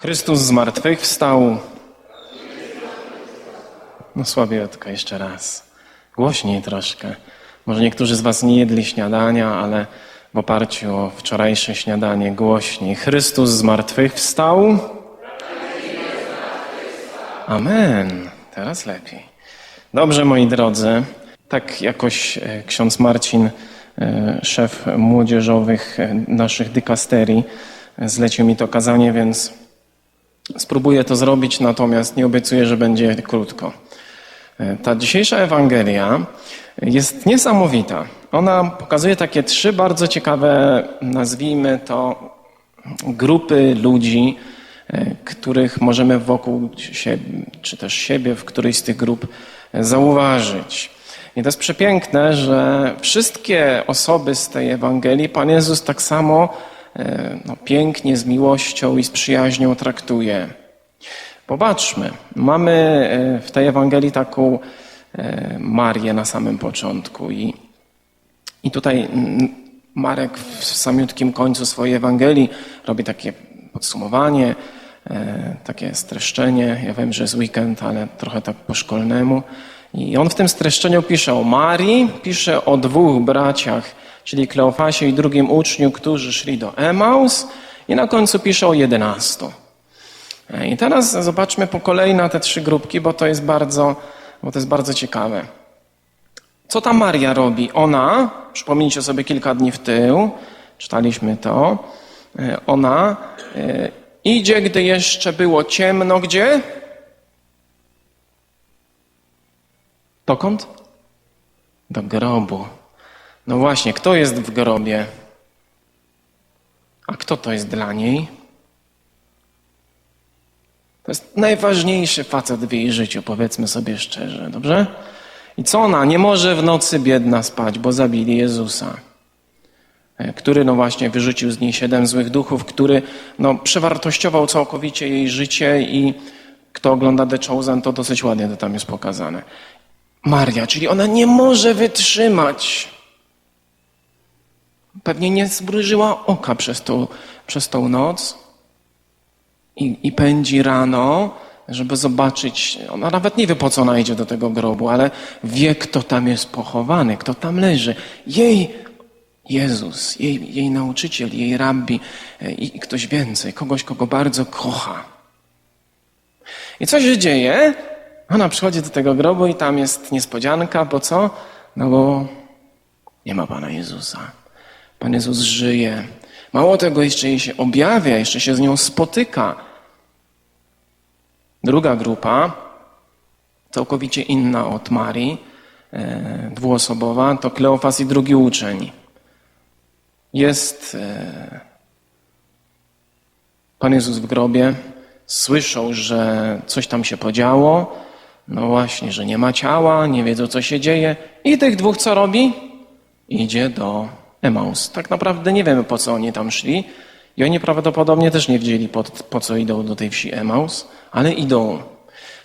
Chrystus zmartwychwstał. No słabiotka jeszcze raz. Głośniej troszkę. Może niektórzy z was nie jedli śniadania, ale w oparciu o wczorajsze śniadanie głośniej. Chrystus zmartwychwstał. Amen. Teraz lepiej. Dobrze, moi drodzy. Tak jakoś e, ksiądz Marcin, e, szef młodzieżowych e, naszych dykasterii, zlecił mi to kazanie, więc spróbuję to zrobić, natomiast nie obiecuję, że będzie krótko. E, Ta dzisiejsza Ewangelia jest niesamowita. Ona pokazuje takie trzy bardzo ciekawe, nazwijmy to, grupy ludzi, e, których możemy wokół siebie, czy też siebie w którejś z tych grup e, zauważyć. I to jest przepiękne, że wszystkie osoby z tej Ewangelii Pan Jezus tak samo no, pięknie, z miłością i z przyjaźnią traktuje. Popatrzmy, mamy e, w tej Ewangelii taką e, Marię na samym początku i, i tutaj Marek w samiutkim końcu swojej Ewangelii robi takie podsumowanie, e, takie streszczenie. Ja wiem, że jest weekend, ale trochę tak po szkolnemu. I on w tym streszczeniu pisze o Marii, pisze o dwóch braciach, czyli Kleofasie i drugim uczniu, którzy szli do Emaus i na końcu pisze o jedenastu. I teraz zobaczmy po kolei na te trzy grupki, bo to jest bardzo, bo to jest bardzo ciekawe. Co ta Maria robi? Ona, przypomnijcie sobie kilka dni w tył, czytaliśmy to, e, ona e, idzie, gdy jeszcze było ciemno, gdzie? Dokąd? Do grobu. No właśnie, kto jest w grobie? A kto to jest dla niej? To jest najważniejszy facet w jej życiu, powiedzmy sobie szczerze, dobrze? I co ona? Nie może w nocy biedna spać, bo zabili Jezusa, e, który no właśnie wyrzucił z niej siedem złych duchów, który no przewartościował całkowicie jej życie i kto ogląda The Chosen, to dosyć ładnie to tam jest pokazane. Maria, czyli ona nie może wytrzymać. Pewnie nie zmrużyła oka przez tą, przez tą noc i, i pędzi rano, żeby zobaczyć. Ona nawet nie wie, po co ona idzie do tego grobu, ale wie, kto tam jest pochowany, kto tam leży. Jej Jezus, jej, jej nauczyciel, jej rabbi e, i, i ktoś więcej, kogoś, kogo bardzo kocha. I co się dzieje? Ona przychodzi do tego grobu i tam jest niespodzianka, bo co? No bo nie ma Pana Jezusa. Pan Jezus żyje. Mało tego, jeszcze jej się objawia, jeszcze się z nią spotyka. Druga grupa, całkowicie inna od Marii, e, dwuosobowa, to Kleofas i drugi uczeń. Jest e, Pan Jezus w grobie, słyszą, że coś tam się podziało, no właśnie, że nie ma ciała, nie wiedzą, co się dzieje. I tych dwóch co robi? Idzie do Emaus. Tak naprawdę nie wiemy, po co oni tam szli. I oni prawdopodobnie też nie wiedzieli, po, po co idą do tej wsi Emaus, ale idą.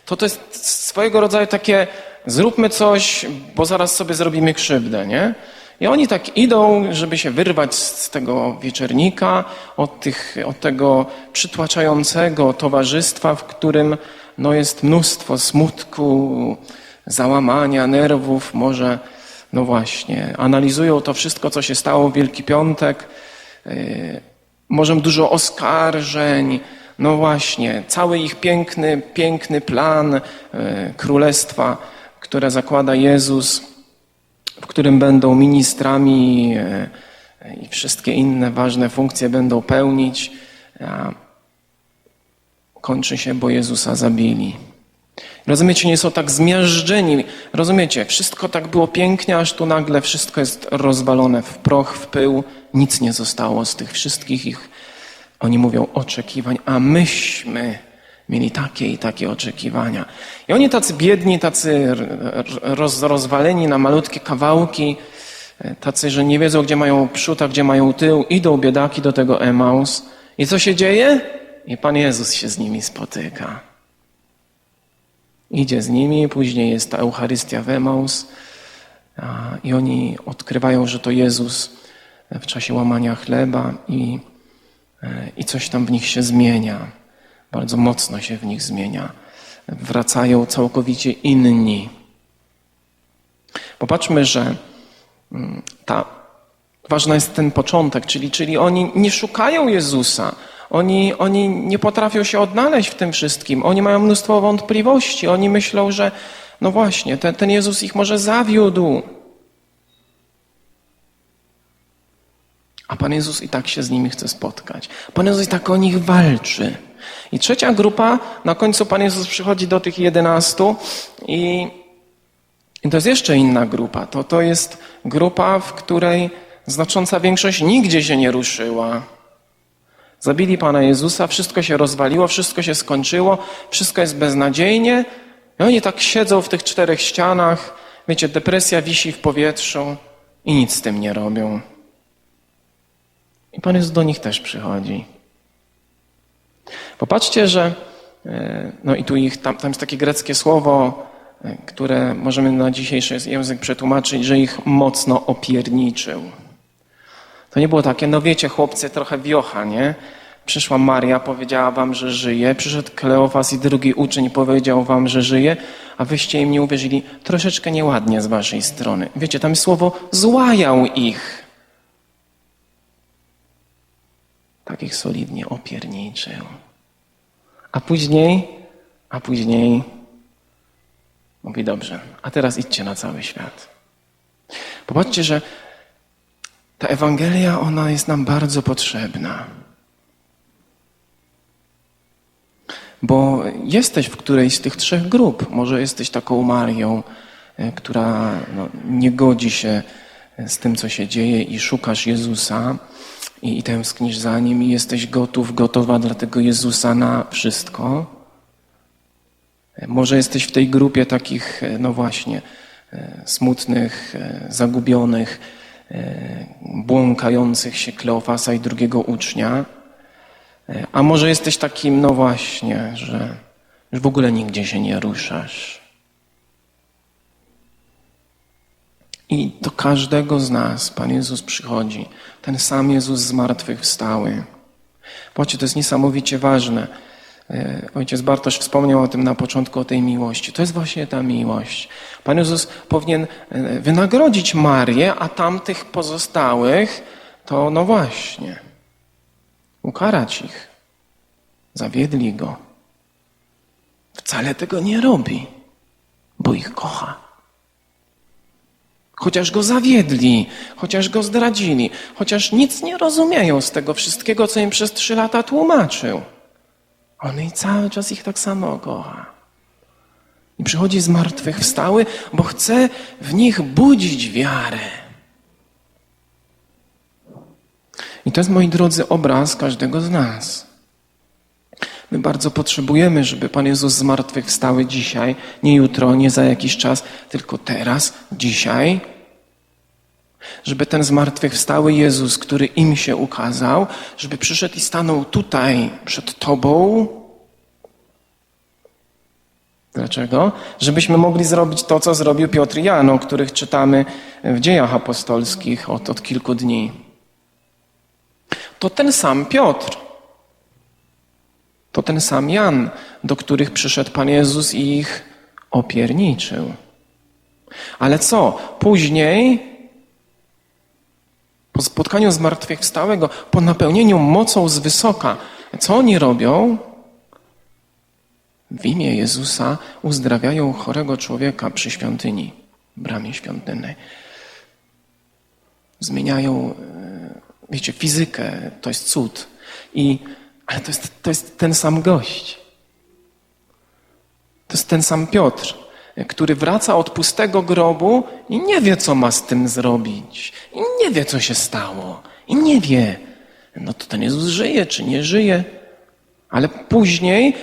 To to jest swojego rodzaju takie zróbmy coś, bo zaraz sobie zrobimy krzywdę, nie? I oni tak idą, żeby się wyrwać z tego wieczernika, od, tych, od tego przytłaczającego towarzystwa, w którym no, jest mnóstwo smutku, załamania, nerwów, może, no właśnie, analizują to wszystko, co się stało w Wielki Piątek, yy, może dużo oskarżeń, no właśnie, cały ich piękny, piękny plan yy, królestwa, które zakłada Jezus, w którym będą ministrami yy, i wszystkie inne ważne funkcje będą pełnić, kończy się, bo Jezusa zabili. Rozumiecie, nie są tak zmiażdżeni. Rozumiecie, wszystko tak było pięknie, aż tu nagle wszystko jest rozwalone w proch, w pył. Nic nie zostało z tych wszystkich ich, oni mówią, oczekiwań, a myśmy mieli takie i takie oczekiwania. I oni tacy biedni, tacy roz, rozwaleni na malutkie kawałki, tacy, że nie wiedzą, gdzie mają przód, a gdzie mają tył, idą biedaki do tego Emaus. I co się dzieje? I Pan Jezus się z nimi spotyka. Idzie z nimi, później jest ta Eucharystia w Emaus i oni odkrywają, że to Jezus w czasie łamania chleba i, i coś tam w nich się zmienia. bardzo mocno się w nich zmienia. Wracają całkowicie inni. Popatrzmy, że mm, ta, ważny jest ten początek, czyli, czyli oni nie szukają Jezusa. Oni, oni nie potrafią się odnaleźć w tym wszystkim. Oni mają mnóstwo wątpliwości. Oni myślą, że no właśnie, ten, ten Jezus ich może zawiódł. A Pan Jezus i tak się z nimi chce spotkać. Pan Jezus i tak o nich walczy. I trzecia grupa, na końcu Pan Jezus przychodzi do tych jedenastu i, i to jest jeszcze inna grupa. To, to jest grupa, w której znacząca większość nigdzie się nie ruszyła. Zabili Pana Jezusa, wszystko się rozwaliło, wszystko się skończyło, wszystko jest beznadziejnie. I oni tak siedzą w tych czterech ścianach, wiecie, depresja wisi w powietrzu i nic z tym nie robią. I Pan Jezus do nich też przychodzi. Popatrzcie, że e, no i tu ich, tam, tam jest takie greckie słowo, e, które możemy na dzisiejszy język przetłumaczyć, że ich mocno opierniczył. To nie było takie, no wiecie, chłopcy, trochę wiocha, nie? Przyszła Maria, powiedziała wam, że żyje. Przyszedł Kleofas i drugi uczeń powiedział wam, że żyje, a wyście im nie uwierzyli. Troszeczkę nieładnie z waszej strony. Wiecie, tam słowo złajał ich. Tak ich solidnie opierniczył. A później, a później mówi dobrze, a teraz idźcie na cały świat. Popatrzcie, że ta Ewangelia, ona jest nam bardzo potrzebna. Bo jesteś w którejś z tych trzech grup. Może jesteś taką Marią, e, która no, nie godzi się z tym, co się dzieje i szukasz Jezusa i, i tęsknisz za Nim i jesteś gotów, gotowa dla tego Jezusa na wszystko. E, Może jesteś w tej grupie takich, e, no właśnie, smutnych, zagubionych, błąkających się Kleofasa i drugiego ucznia. A może jesteś takim, no właśnie, że już w ogóle nigdzie się nie ruszasz. I do każdego z nas Pan Jezus przychodzi. Ten sam Jezus z martwych wstały. Popatrzcie, to jest niesamowicie ważne. E, ojciec Bartosz wspomniał o tym na początku, o tej miłości. To jest właśnie ta miłość. Pan Jezus powinien e, wynagrodzić Marię, a tamtych pozostałych to no właśnie ukarać ich. Zawiedli go. Wcale tego nie robi, bo ich kocha. Chociaż go zawiedli, chociaż go zdradzili, chociaż nic nie rozumieją z tego wszystkiego, co im przez trzy lata tłumaczył. On i cały czas ich tak samo kocha. I przychodzi z martwych wstały, bo chce w nich budzić wiarę. I to jest, moi drodzy, obraz każdego z nas. My bardzo potrzebujemy, żeby Pan Jezus zmartwychwstały dzisiaj, nie jutro, nie za jakiś czas, tylko teraz, dzisiaj. Żeby ten zmartwychwstały Jezus, który im się ukazał, żeby przyszedł i stanął tutaj przed Tobą. Dlaczego? Żebyśmy mogli zrobić to, co zrobił Piotr i Jan, o których czytamy w dziejach apostolskich od, od kilku dni. To ten sam Piotr. To ten sam Jan, do których przyszedł Pan Jezus i ich opierniczył. Ale co? Później, po spotkaniu zmartwychwstałego, po napełnieniu mocą z wysoka, co oni robią? W imię Jezusa uzdrawiają chorego człowieka przy świątyni, bramie świątynnej. Zmieniają, e, wiecie, fizykę, to jest cud. I ale to jest, to jest ten sam gość. To jest ten sam Piotr, który wraca od pustego grobu i nie wie, co ma z tym zrobić. I nie wie, co się stało. I nie wie, no to ten Jezus żyje, czy nie żyje. Ale później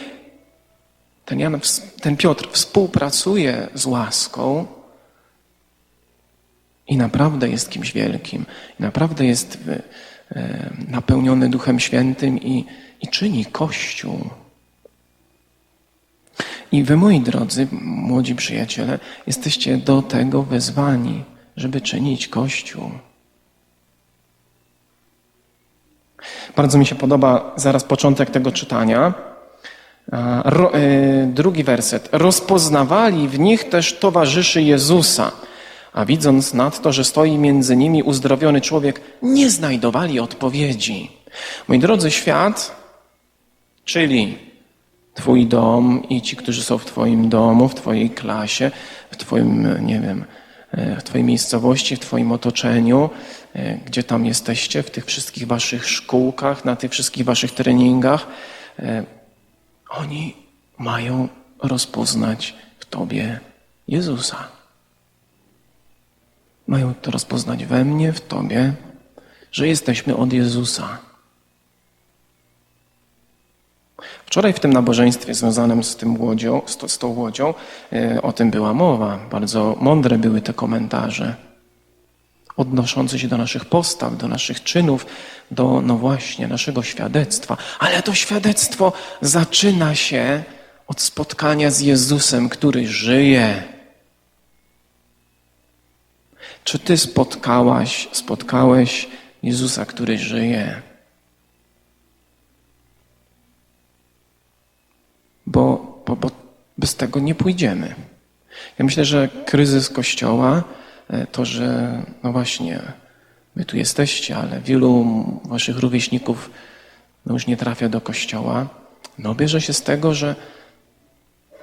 ten, Jan, ten Piotr współpracuje z łaską i naprawdę jest kimś wielkim. I naprawdę jest e, napełniony Duchem Świętym i, i czyni Kościół. I wy, moi drodzy, młodzi przyjaciele, jesteście do tego wezwani, żeby czynić Kościół. Bardzo mi się podoba zaraz początek tego czytania. Ro, y, drugi werset. Rozpoznawali w nich też towarzyszy Jezusa, a widząc nadto, że stoi między nimi uzdrowiony człowiek, nie znajdowali odpowiedzi. Moi drodzy, świat, czyli Twój dom i ci, którzy są w Twoim domu, w Twojej klasie, w Twoim, nie wiem, e, w Twojej miejscowości, w Twoim otoczeniu, e, gdzie tam jesteście, w tych wszystkich Waszych szkółkach, na tych wszystkich Waszych treningach, e, oni mają rozpoznać w Tobie Jezusa. Mają to rozpoznać we mnie, w Tobie, że jesteśmy od Jezusa. Wczoraj w tym nabożeństwie związanym z, tym łodzią, z, to, z tą łodzią e, o tym była mowa. Bardzo mądre były te komentarze odnoszące się do naszych postaw, do naszych czynów, do, no właśnie, naszego świadectwa. Ale to świadectwo zaczyna się od spotkania z Jezusem, który żyje. Czy ty spotkałaś, spotkałeś Jezusa, który żyje? Bo, bo, bo bez tego nie pójdziemy. Ja myślę, że kryzys Kościoła, e, to, że no właśnie, wy tu jesteście, ale wielu waszych rówieśników no już nie trafia do Kościoła, no bierze się z tego, że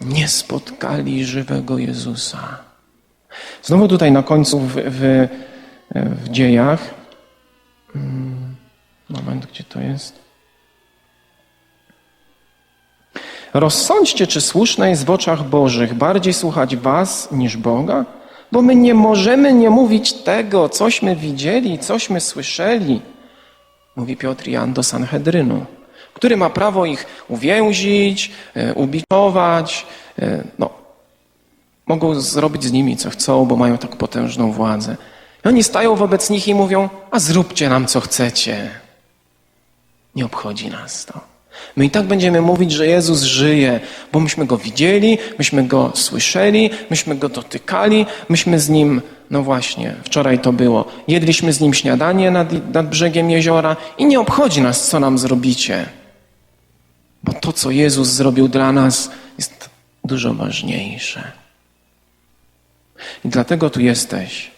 nie spotkali żywego Jezusa. Znowu tutaj na końcu w, w, w dziejach, mm, moment, gdzie to jest? Rozsądźcie, czy słuszne jest w oczach Bożych bardziej słuchać was niż Boga? Bo my nie możemy nie mówić tego, cośmy widzieli, cośmy słyszeli, mówi Piotr Jan do Sanhedrynu, który ma prawo ich uwięzić, e, ubiczować. e, No, mogą zrobić z nimi co chcą, bo mają tak potężną władzę. I oni stają wobec nich i mówią, a zróbcie nam co chcecie. Nie obchodzi nas to. My i tak będziemy mówić, że Jezus żyje, bo myśmy Go widzieli, myśmy Go słyszeli, myśmy Go dotykali, myśmy z Nim, no właśnie, wczoraj to było, jedliśmy z Nim śniadanie nad, nad brzegiem jeziora i nie obchodzi nas, co nam zrobicie. Bo to, co Jezus zrobił dla nas, jest dużo ważniejsze. I dlatego tu jesteś,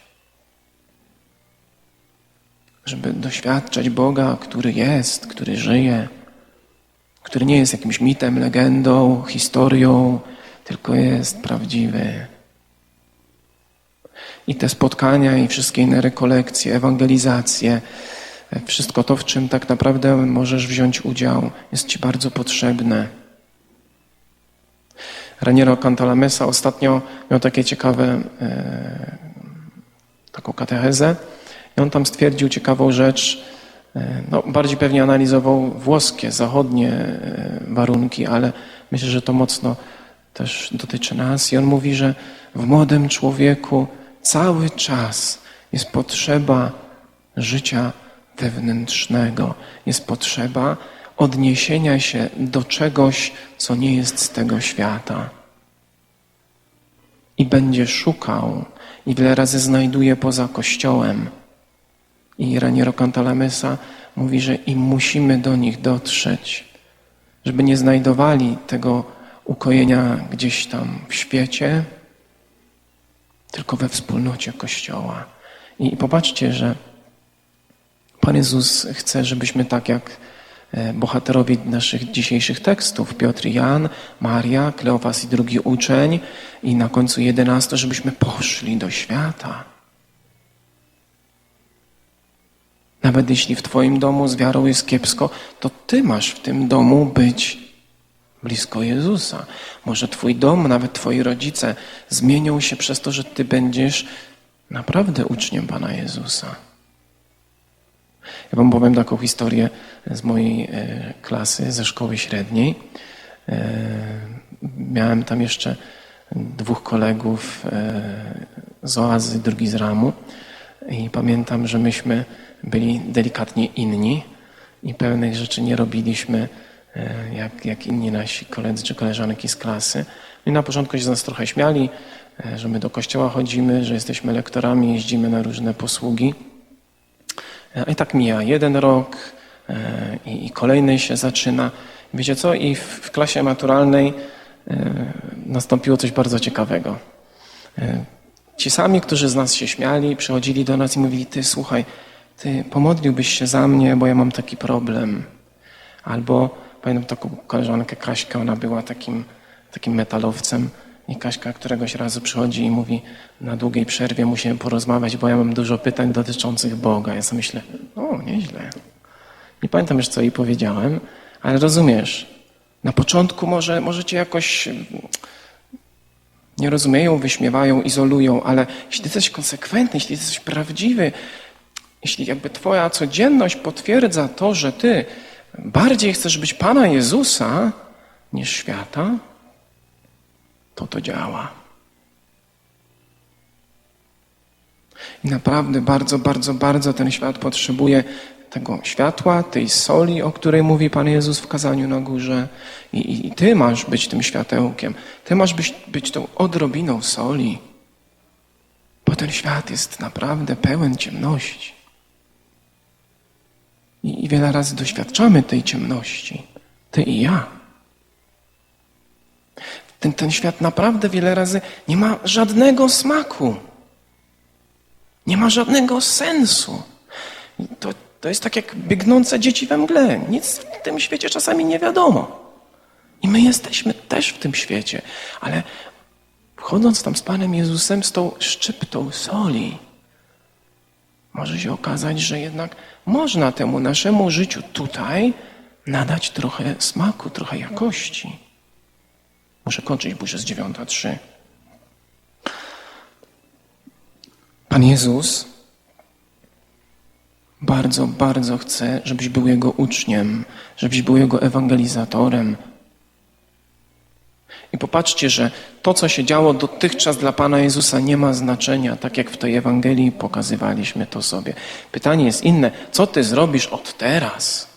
żeby doświadczać Boga, który jest, który żyje który nie jest jakimś mitem, legendą, historią, tylko jest prawdziwy. I te spotkania, i wszystkie inne rekolekcje, ewangelizacje, wszystko to, w czym tak naprawdę możesz wziąć udział, jest Ci bardzo potrzebne. Raniero Cantalamessa ostatnio miał takie ciekawe, e, taką katechezę i on tam stwierdził ciekawą rzecz, no, bardziej pewnie analizował włoskie, zachodnie e, warunki, ale myślę, że to mocno też dotyczy nas. I on mówi, że w młodym człowieku cały czas jest potrzeba życia wewnętrznego, jest potrzeba odniesienia się do czegoś, co nie jest z tego świata. I będzie szukał, i wiele razy znajduje poza Kościołem i Raniero Cantalamessa mówi, że im musimy do nich dotrzeć, żeby nie znajdowali tego ukojenia gdzieś tam w świecie, tylko we wspólnocie Kościoła. I, i popatrzcie, że Pan Jezus chce, żebyśmy tak jak e, bohaterowie naszych dzisiejszych tekstów, Piotr i Jan, Maria, Kleofas i drugi uczeń i na końcu jedenasto, żebyśmy poszli do świata. Nawet jeśli w Twoim domu z wiarą jest kiepsko, to Ty masz w tym domu być blisko Jezusa. Może Twój dom, nawet Twoi rodzice zmienią się przez to, że Ty będziesz naprawdę uczniem Pana Jezusa. Ja Wam powiem taką historię z mojej e, klasy, ze szkoły średniej. E, miałem tam jeszcze dwóch kolegów e, z Oazy, drugi z Ramu. I pamiętam, że myśmy byli delikatnie inni i pewnych rzeczy nie robiliśmy e, jak, jak inni nasi koledzy czy koleżanki z klasy. No I na początku się z nas trochę śmiali, e, że my do kościoła chodzimy, że jesteśmy lektorami, jeździmy na różne posługi. E, I tak mija jeden rok i, i kolejny się zaczyna Wiecie co? I w, w klasie maturalnej nastąpiło coś bardzo ciekawego. Ci sami, którzy z nas się śmiali, przychodzili do nas i mówili: Ty, słuchaj, ty pomodliłbyś się za mnie, bo ja mam taki problem. Albo pamiętam taką koleżankę Kaśkę, ona była takim, takim metalowcem. I Kaśka któregoś razu przychodzi i mówi, na długiej przerwie musimy porozmawiać, bo ja mam dużo pytań dotyczących Boga. Ja sobie myślę, o, nieźle. Nie pamiętam już, co jej powiedziałem, ale rozumiesz, na początku może, może cię jakoś nie rozumieją, wyśmiewają, izolują, ale jeśli jesteś konsekwentny, jeśli jesteś prawdziwy, jeśli jakby twoja codzienność potwierdza to, że ty bardziej chcesz być Pana Jezusa niż świata, to to działa. I naprawdę bardzo, bardzo, bardzo ten świat potrzebuje tego światła, tej soli, o której mówi Pan Jezus w kazaniu na górze. I, i, i Ty masz być tym światełkiem. Ty masz być, być tą odrobiną soli. Bo ten świat jest naprawdę pełen ciemności. I, I wiele razy doświadczamy tej ciemności. Ty i ja. Ten, ten świat naprawdę wiele razy nie ma żadnego smaku. Nie ma żadnego sensu. To, to jest tak jak biegnące dzieci we mgle. Nic w tym świecie czasami nie wiadomo. I my jesteśmy też w tym świecie. Ale chodząc tam z Panem Jezusem, z tą szczyptą soli, może się okazać, że jednak można temu naszemu życiu tutaj nadać trochę smaku, trochę jakości. Muszę kończyć, bo już jest dziewiąta trzy. Pan Jezus bardzo, bardzo chce, żebyś był Jego uczniem, żebyś był Jego ewangelizatorem. I popatrzcie, że to, co się działo dotychczas dla Pana Jezusa, nie ma znaczenia, tak jak w tej Ewangelii pokazywaliśmy to sobie. Pytanie jest inne: co Ty zrobisz od teraz?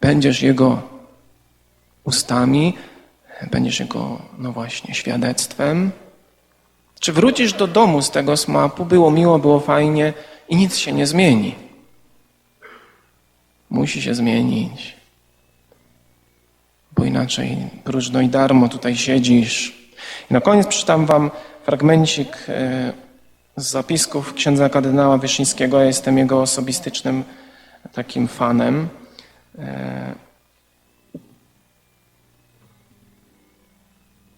Będziesz Jego ustami, będziesz Jego, no właśnie, świadectwem? Czy wrócisz do domu z tego smapu? Było miło, było fajnie i nic się nie zmieni. Musi się zmienić. Bo inaczej próżno i darmo tutaj siedzisz. I na koniec przeczytam wam fragmencik e, z zapisków księdza kardynała Wyszyńskiego. Ja jestem jego osobistycznym takim fanem. E,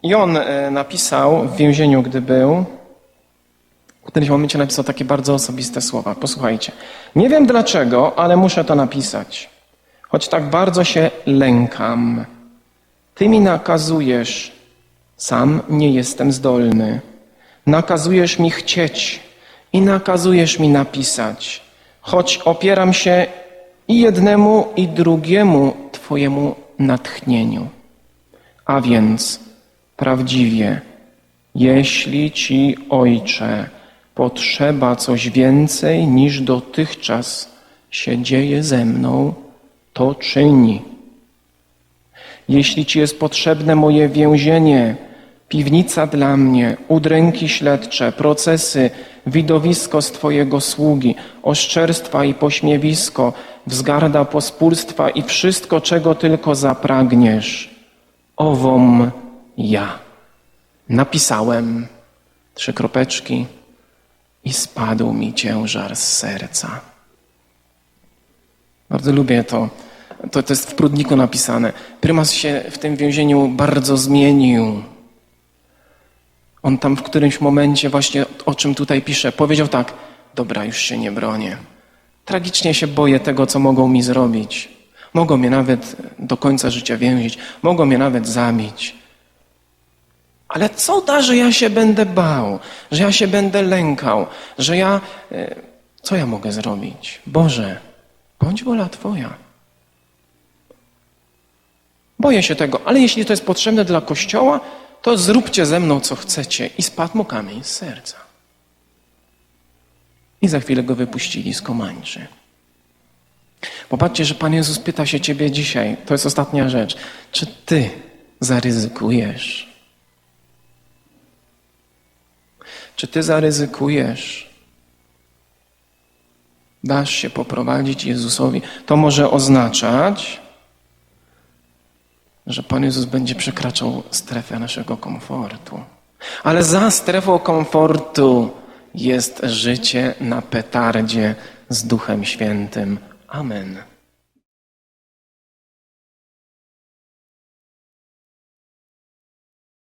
I on e, napisał w więzieniu, gdy był, w którymś momencie napisał takie bardzo osobiste słowa. Posłuchajcie. Nie wiem dlaczego, ale muszę to napisać. Choć tak bardzo się lękam. Ty mi nakazujesz, sam nie jestem zdolny. Nakazujesz mi chcieć i nakazujesz mi napisać. Choć opieram się i jednemu, i drugiemu Twojemu natchnieniu. A więc prawdziwie, jeśli Ci, Ojcze, potrzeba coś więcej niż dotychczas się dzieje ze mną, to czyni. Jeśli Ci jest potrzebne moje więzienie, piwnica dla mnie, udręki śledcze, procesy, widowisko z Twojego sługi, oszczerstwa i pośmiewisko, wzgarda pospólstwa i wszystko, czego tylko zapragniesz, owom ja. Napisałem trzy kropeczki i spadł mi ciężar z serca. Bardzo lubię to. To, to jest w Prudniku napisane. Prymas się w tym więzieniu bardzo zmienił. On tam w którymś momencie, właśnie o czym tutaj pisze, powiedział tak: Dobra, już się nie bronię. Tragicznie się boję tego, co mogą mi zrobić. Mogą mnie nawet do końca życia więzić, mogą mnie nawet zabić. Ale co da, że ja się będę bał, że ja się będę lękał, że ja. e, Co ja mogę zrobić? Boże, bądź wola Twoja. Boję się tego, ale jeśli to jest potrzebne dla Kościoła, to zróbcie ze mną, co chcecie. I spadł mu kamień z serca. I za chwilę go wypuścili z komańczy. Popatrzcie, że Pan Jezus pyta się Ciebie dzisiaj, to jest ostatnia rzecz, czy Ty zaryzykujesz? Czy Ty zaryzykujesz? Dasz się poprowadzić Jezusowi. To może oznaczać, że Pan Jezus będzie przekraczał strefę naszego komfortu. Ale za strefą komfortu jest życie na petardzie z Duchem Świętym. Amen.